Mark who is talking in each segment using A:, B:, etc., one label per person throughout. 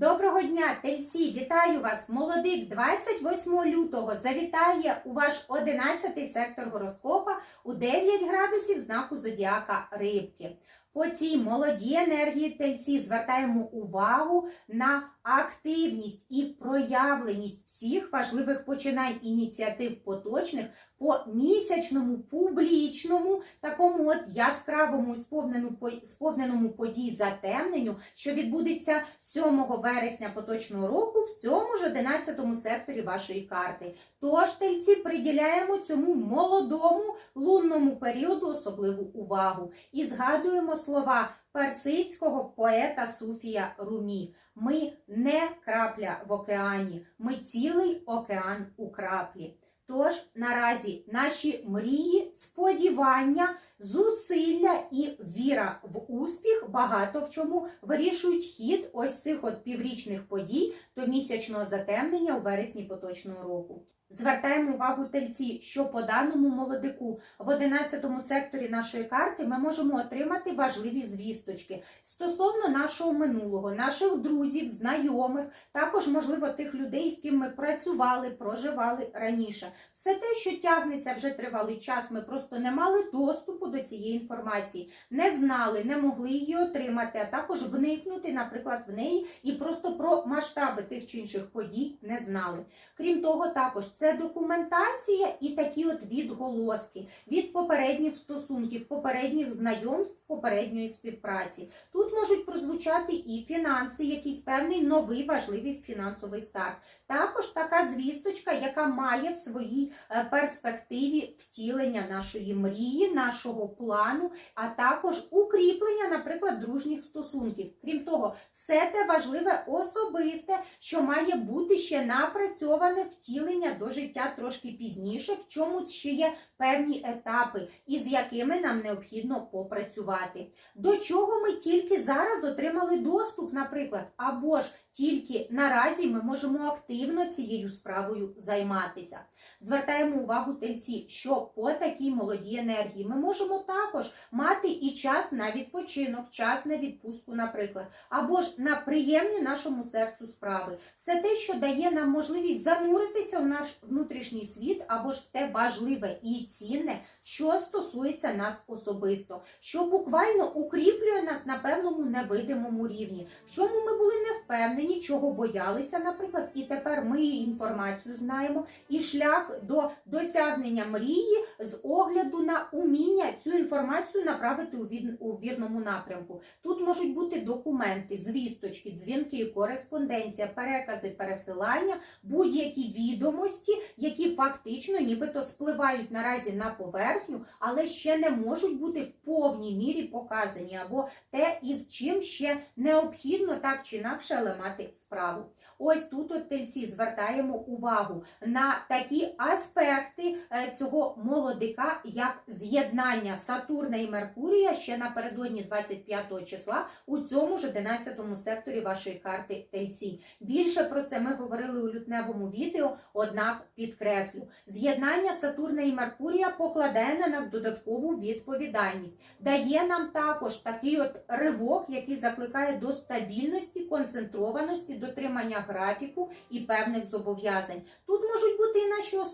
A: Доброго дня, тельці! Вітаю вас! Молодик 28 лютого завітає у ваш 11 сектор гороскопа у 9 градусів знаку зодіака Рибки. По цій молодій енергії тельці звертаємо увагу на активність і проявленість всіх важливих починань ініціатив поточних по місячному публічному такому от яскравому сповненому, по- сповненому подій затемненню, що відбудеться 7 вересня поточного року в цьому ж 11 секторі вашої карти. Тож, тельці, приділяємо цьому молодому лунному періоду особливу увагу і згадуємо слова персидського поета Суфія Румі. Ми не крапля в океані, ми цілий океан у краплі. Тож наразі наші мрії, сподівання, зусилля і віра в успіх багато в чому вирішують хід ось цих от піврічних подій до місячного затемнення у вересні поточного року. Звертаємо увагу тельці, що по даному молодику в 11 секторі нашої карти ми можемо отримати важливі звісточки стосовно нашого минулого, наших друзів, знайомих, також, можливо, тих людей, з ким ми працювали, проживали раніше. Все те, що тягнеться вже тривалий час, ми просто не мали доступу до цієї інформації, не знали, не могли її отримати, а також вникнути, наприклад, в неї і просто про масштаби тих чи інших подій не знали. Крім того, також це документація і такі от відголоски від попередніх стосунків, попередніх знайомств, попередньої співпраці. Тут можуть прозвучати і фінанси, якийсь певний новий важливий фінансовий старт. Також така звісточка, яка має в своїй е, перспективі втілення нашої мрії, нашого плану, а також укріплення, наприклад, дружніх стосунків. Крім того, все те важливе особисте, що має бути ще напрацьоване втілення до життя трошки пізніше, в чому ще є певні етапи, із якими нам необхідно попрацювати. До чого ми тільки зараз отримали доступ, наприклад, або ж тільки наразі ми можемо активно цією справою займатися. Звертаємо увагу тельці, що по такій молодій енергії ми можемо також мати і час на відпочинок, час на відпустку, наприклад, або ж на приємні нашому серцю справи. Все те, що дає нам можливість зануритися в наш внутрішній світ, або ж в те важливе і цінне, що стосується нас особисто, що буквально укріплює нас на певному невидимому рівні, в чому ми були не впевнені, чого боялися, наприклад, і тепер ми інформацію знаємо, і шлях до досягнення мрії з огляду на уміння цю інформацію направити у, вірному напрямку. Тут можуть бути документи, звісточки, дзвінки, кореспонденція, перекази, пересилання, будь-які відомості, які фактично нібито спливають наразі на поверхню, але ще не можуть бути в повній мірі показані, або те, із чим ще необхідно так чи інакше але мати справу. Ось тут от тельці звертаємо увагу на такі аспекти е, цього молодика, як з'єднання Сатурна і Меркурія ще напередодні 25 числа у цьому ж 11 секторі вашої карти тельці. Більше про це ми говорили у лютневому відео, однак підкреслю, з'єднання Сатурна і Меркурія покладає на нас додаткову відповідальність, дає нам також такий от ривок, який закликає до стабільності, концентрованості, дотримання графіку і певних зобов'язань. Тут можуть бути і наші особисті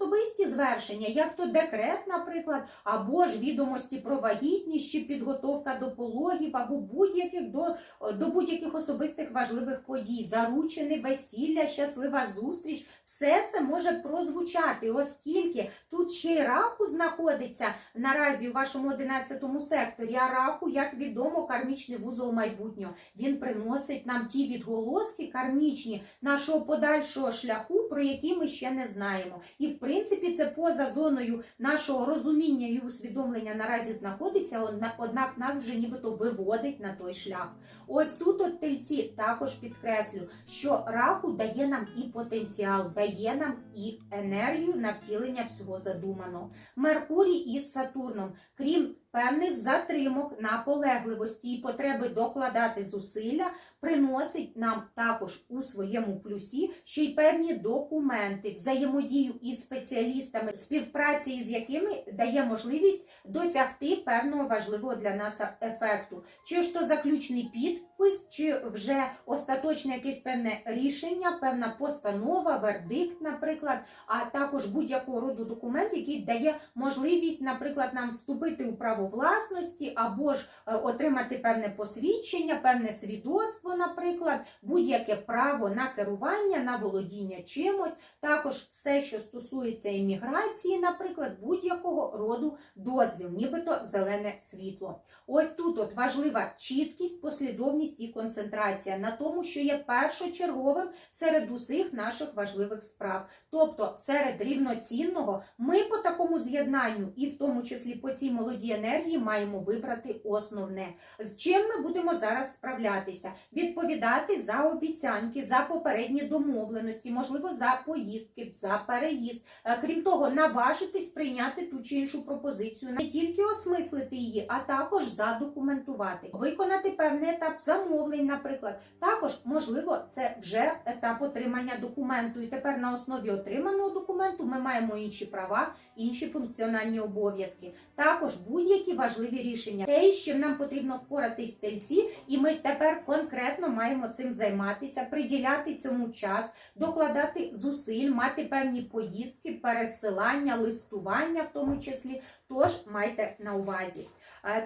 A: звершення, як то декрет, наприклад, або ж відомості про вагітність чи підготовка до пологів, або будь-яких до, до будь-яких особистих важливих подій, заручене весілля, щаслива зустріч. Все це може прозвучати, оскільки тут ще й раху знаходиться наразі у вашому 11 секторі. А раху, як відомо, кармічний вузол майбутнього. Він приносить нам ті відголоски кармічні нашого подальшого шляху, про які ми ще не знаємо. І в принципі це поза зоною нашого розуміння і усвідомлення наразі знаходиться, однак нас вже нібито виводить на той шлях. Ось тут от тельці також підкреслю, що раху дає нам і потенціал, дає нам і енергію на втілення всього задуманого. Меркурій із Сатурном, крім певних затримок, наполегливості і потреби докладати зусилля, приносить нам також у своєму плюсі ще й певні документи, взаємодію із спеціалістами, співпраці з якими дає можливість досягти певного важливого для нас ефекту. Чи ж то заключний підпис, чи вже остаточне якесь певне рішення, певна постанова, вердикт, наприклад, а також будь-якого роду документ, який дає можливість, наприклад, нам вступити у право власності або ж е, отримати певне посвідчення, певне свідоцтво, наприклад, будь-яке право на керування, на володіння чимось, також все, що стосується імміграції, наприклад, будь-якого роду дозвіл, нібито зелене світло. Ось тут от важлива чіткість, послідовність і концентрація на тому, що є першочерговим серед усіх наших важливих справ. Тобто серед рівноцінного ми по такому з'єднанню, і в тому числі по цій молодій енергії, маємо вибрати основне. З чим ми будемо зараз справлятися? Відповідати за обіцянки, за попередні домовленості, можливо, за поїздки, за переїзд. Е, Крім того, наважитись прийняти ту чи іншу пропозицію, не тільки осмислити її, а також задокументувати, виконати певний етап замовлень, наприклад. Також можливо, це вже етап отримання документу. І тепер на основі отриманого документу ми маємо інші права, інші функціональні обов'язки. Також будь-які важливі рішення, те, чим нам потрібно впоратись тельці, і ми тепер конкретно маємо цим займатися, приділяти цьому час, докладати зусиль, мати певні поїздки, пересилання, листування, в тому числі. Тож майте на увазі.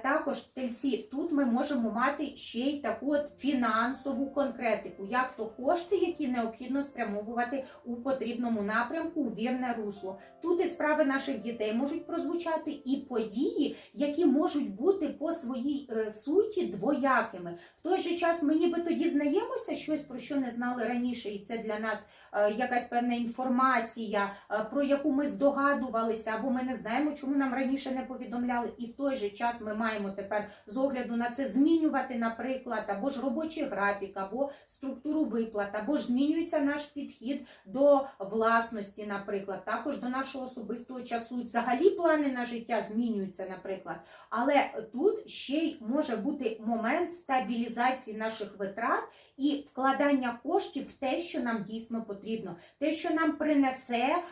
A: Також тельці тут ми можемо мати ще й таку от фінансову конкретику, як то кошти, які необхідно спрямовувати у потрібному напрямку, у вірне русло. Тут і справи наших дітей можуть прозвучати, і події, які можуть бути по своїй е, суті двоякими. В той же час ми нібито дізнаємося щось, про що не знали раніше, і це для нас е, якась певна інформація, е, про яку ми здогадувалися, або ми не знаємо, чому нам раніше не повідомляли. І в той же час ми маємо тепер з огляду на це змінювати, наприклад, або ж робочий графік, або структуру виплат, або ж змінюється наш підхід до власності, наприклад, також до нашого особистого часу. Взагалі плани на життя змінюються, наприклад. Але тут ще й може бути момент стабілізації наших витрат і вкладання коштів в те, що нам дійсно потрібно, те, що нам принесе е,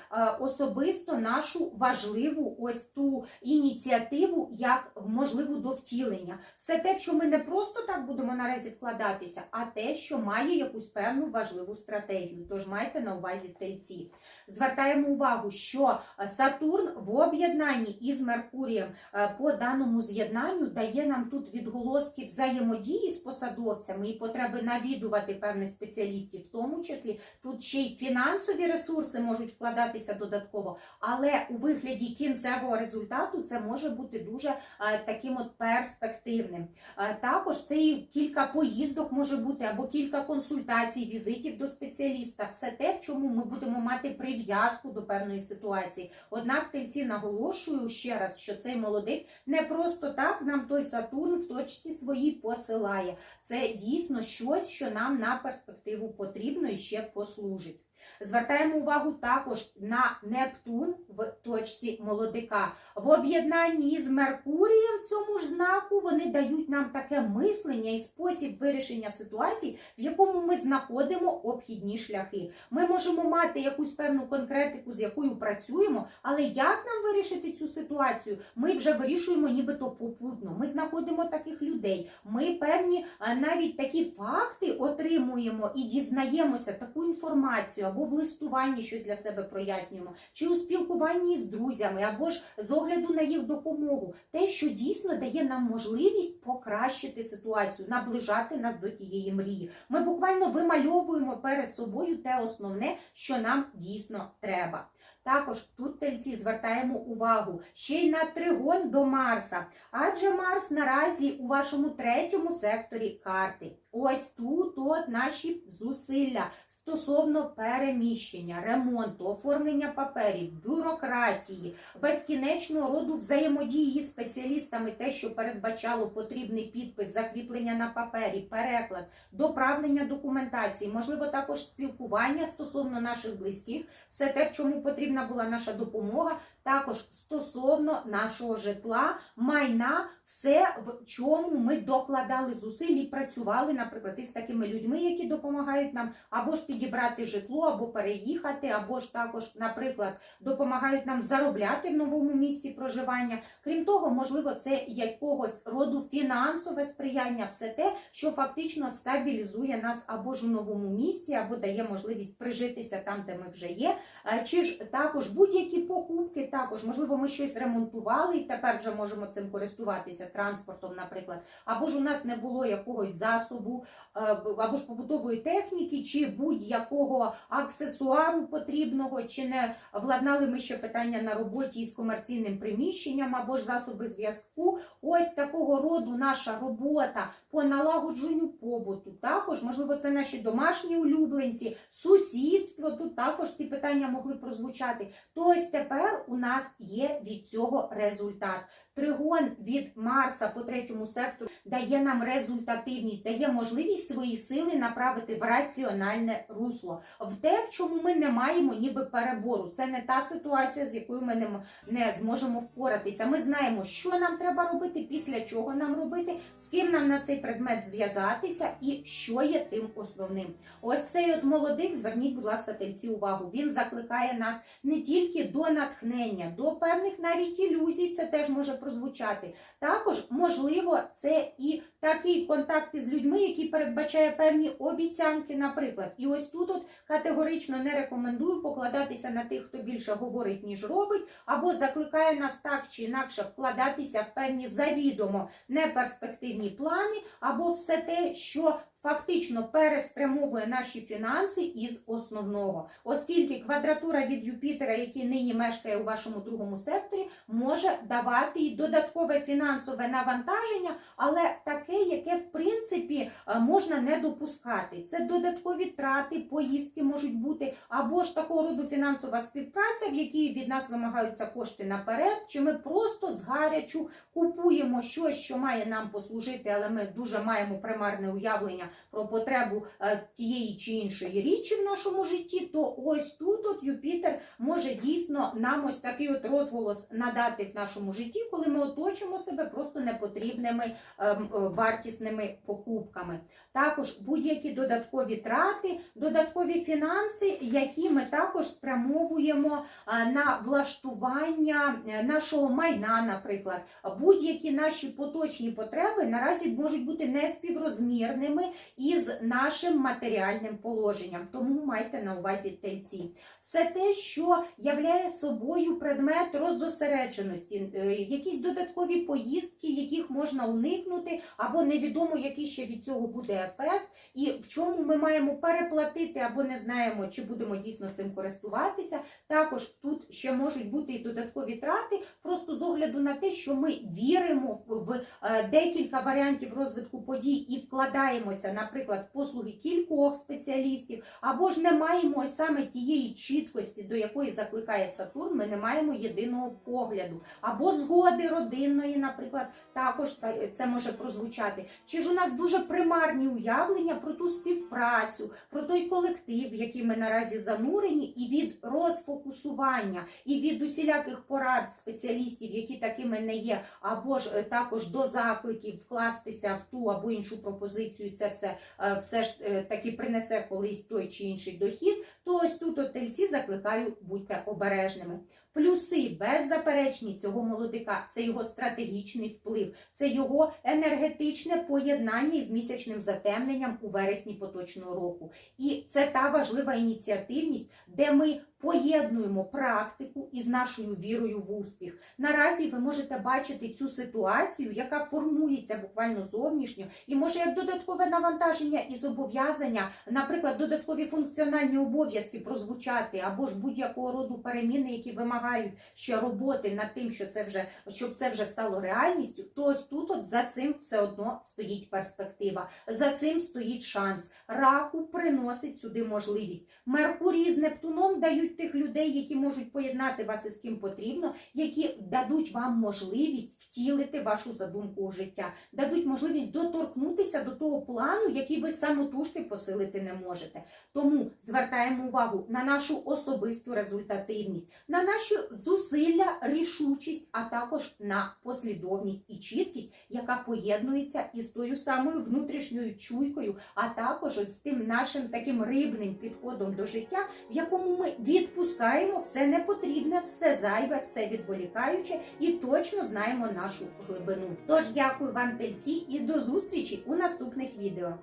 A: особисто нашу важливу ось ту ініціативу, як можливу до втілення. Все те, що ми не просто так будемо наразі вкладатися, а те, що має якусь певну важливу стратегію. Тож майте на увазі тельці. Звертаємо увагу, що е, Сатурн в об'єднанні із Меркурієм е, по даному з'єднанню дає нам тут відголоски взаємодії з посадовцями і потреби навідувати певних спеціалістів, в тому числі тут ще й фінансові ресурси можуть вкладатися додатково, але у вигляді кінцевого результату це може бути дуже е, таким от перспективним. Е, Також це і кілька поїздок може бути або кілька консультацій, візитів до спеціаліста. Все те, в чому ми будемо мати прив'язку до певної ситуації. Однак тельці наголошую ще раз, що цей молодик не просто так нам той Сатурн в точці своїй посилає. Це дійсно щось, що нам на перспективу потрібно і ще послужить. Звертаємо увагу також на Нептун в точці молодика. В об'єднанні з Меркурієм в цьому ж знаку вони дають нам таке мислення і спосіб вирішення ситуацій, в якому ми знаходимо обхідні шляхи. Ми можемо мати якусь певну конкретику, з якою працюємо, але як нам вирішити цю ситуацію? Ми вже вирішуємо нібито попутно. Ми знаходимо таких людей. Ми певні навіть такі факти отримуємо і дізнаємося таку інформацію або в листуванні щось для себе прояснюємо, чи у спілкуванні з друзями, або ж з огляду на їх допомогу, те, що дійсно дає нам можливість покращити ситуацію, наближати нас до тієї мрії. Ми буквально вимальовуємо перед собою те основне, що нам дійсно треба. Також тут тельці звертаємо увагу ще й на тригон до Марса, адже Марс наразі у вашому третьому секторі карти. Ось тут от наші зусилля стосовно переміщення, ремонту, оформлення паперів, бюрократії, безкінечного роду взаємодії з спеціалістами, те, що передбачало потрібний підпис, закріплення на папері, переклад, доправлення документації, можливо, також спілкування стосовно наших близьких, все те, в чому потрібна була наша допомога. Також стосовно нашого житла, майна, все, в чому ми докладали зусиль і працювали, наприклад, із такими людьми, які допомагають нам або ж підібрати житло, або переїхати, або ж також, наприклад, допомагають нам заробляти в новому місці проживання. Крім того, можливо, це якогось роду фінансове сприяння, все те, що фактично стабілізує нас або ж у новому місці, або дає можливість прижитися там, де ми вже є. Е, Чи ж також будь-які покупки, також можливо, ми щось ремонтували і тепер вже можемо цим користуватися транспортом, наприклад, або ж у нас не було якогось засобу, е, або ж побутової техніки, чи будь-якого аксесуару потрібного, чи не владнали ми ще питання на роботі із комерційним приміщенням, або ж засоби зв'язку. Ось такого роду наша робота по налагодженню побуту. Також, можливо, це наші домашні улюбленці, сусідство. Тут також ці питання могли прозвучати. То тепер у нас є від цього результат. Тригон від Марса по третьому сектору дає нам результативність, дає можливість свої сили направити в раціональне русло, в те, в чому ми не маємо ніби перебору. Це не та ситуація, з якою ми не, зможемо впоратися. Ми знаємо, що нам треба робити, після чого нам робити, з ким нам на цей предмет зв'язатися і що є тим основним. Ось цей от молодик, зверніть, будь ласка, тельці увагу. Він закликає нас не тільки до натхнення, до певних навіть ілюзій, це теж може прозвучати. Також, можливо, це і такий контакт із людьми, який передбачає певні обіцянки, наприклад. І ось тут от категорично не рекомендую покладатися на тих, хто більше говорить, ніж робить, або закликає нас так чи інакше вкладатися в певні завідомо неперспективні плани, або все те, що фактично переспрямовує наші фінанси із основного, оскільки квадратура від Юпітера, який нині мешкає у вашому другому секторі, може давати і додаткове фінансове навантаження, але таке, яке в принципі е, можна не допускати. Це додаткові трати, поїздки можуть бути, або ж такого роду фінансова співпраця, в якій від нас вимагаються кошти наперед, чи ми просто згарячу купуємо щось, що має нам послужити, але ми дуже маємо примарне уявлення про потребу е, тієї чи іншої річі в нашому житті, то ось тут от Юпітер може дійсно нам ось такий от розголос надати в нашому житті, коли ми оточимо себе просто непотрібними ем, е, вартісними покупками. Також будь-які додаткові трати, додаткові фінанси, які ми також спрямовуємо е, на влаштування нашого майна, наприклад, будь-які наші поточні потреби наразі можуть бути неспіврозмірними із нашим матеріальним положенням. Тому майте на увазі тельці. Все те, що являє собою предмет роззосередженості, е, якісь додаткові поїздки, яких можна уникнути, або невідомо, який ще від цього буде ефект, і в чому ми маємо переплатити, або не знаємо, чи будемо дійсно цим користуватися. Також тут ще можуть бути і додаткові трати, просто з огляду на те, що ми віримо в е, декілька варіантів розвитку подій і вкладаємося, наприклад, в послуги кількох спеціалістів, або ж не маємо саме тієї чіткості, до якої закликає Сатурн, ми не маємо єдиного погляду, або згоди родинної, наприклад, також та- це може прозвучати. Чи ж у нас дуже примарні уявлення про ту співпрацю, про той колектив, в який ми наразі занурені, і від розфокусування, і від усіляких порад спеціалістів, які такими не є, або ж е, також до закликів вкластися в ту або іншу пропозицію, це все, е, все ж е, таки принесе колись той чи інший дохід, то ось тут от тельці закликаю, будьте обережними. Плюси беззаперечні цього молодика це його стратегічний вплив, це його енергетичне поєднання із місячним затемненням у вересні поточного року. І це та важлива ініціативність, де ми поєднуємо практику із нашою вірою в успіх. Наразі ви можете бачити цю ситуацію, яка формується буквально зовнішньо, і може як додаткове навантаження і зобов'язання, наприклад, додаткові функціональні обов'язки прозвучати, або ж будь-якого роду переміни, які вимагають ще роботи над тим, що це вже щоб це вже стало реальністю. То ось тут от за цим все одно стоїть перспектива, за цим стоїть шанс. Раху приносить сюди можливість. Меркурій з Нептуном Нептуном тих людей, які можуть поєднати вас із ким потрібно, які дадуть вам можливість втілити вашу задумку у життя, дадуть можливість доторкнутися до того плану, який ви самотужки посилити не можете. Тому звертаємо увагу на нашу особисту результативність, на наші зусилля, рішучість, а також на послідовність і чіткість, яка поєднується із тою самою внутрішньою чуйкою, а також з тим нашим таким рибним підходом до життя, в якому ми відпускаємо все непотрібне, все зайве, все відволікаюче і точно знаємо нашу глибину. Тож дякую вам, тельці, і до зустрічі у наступних відео.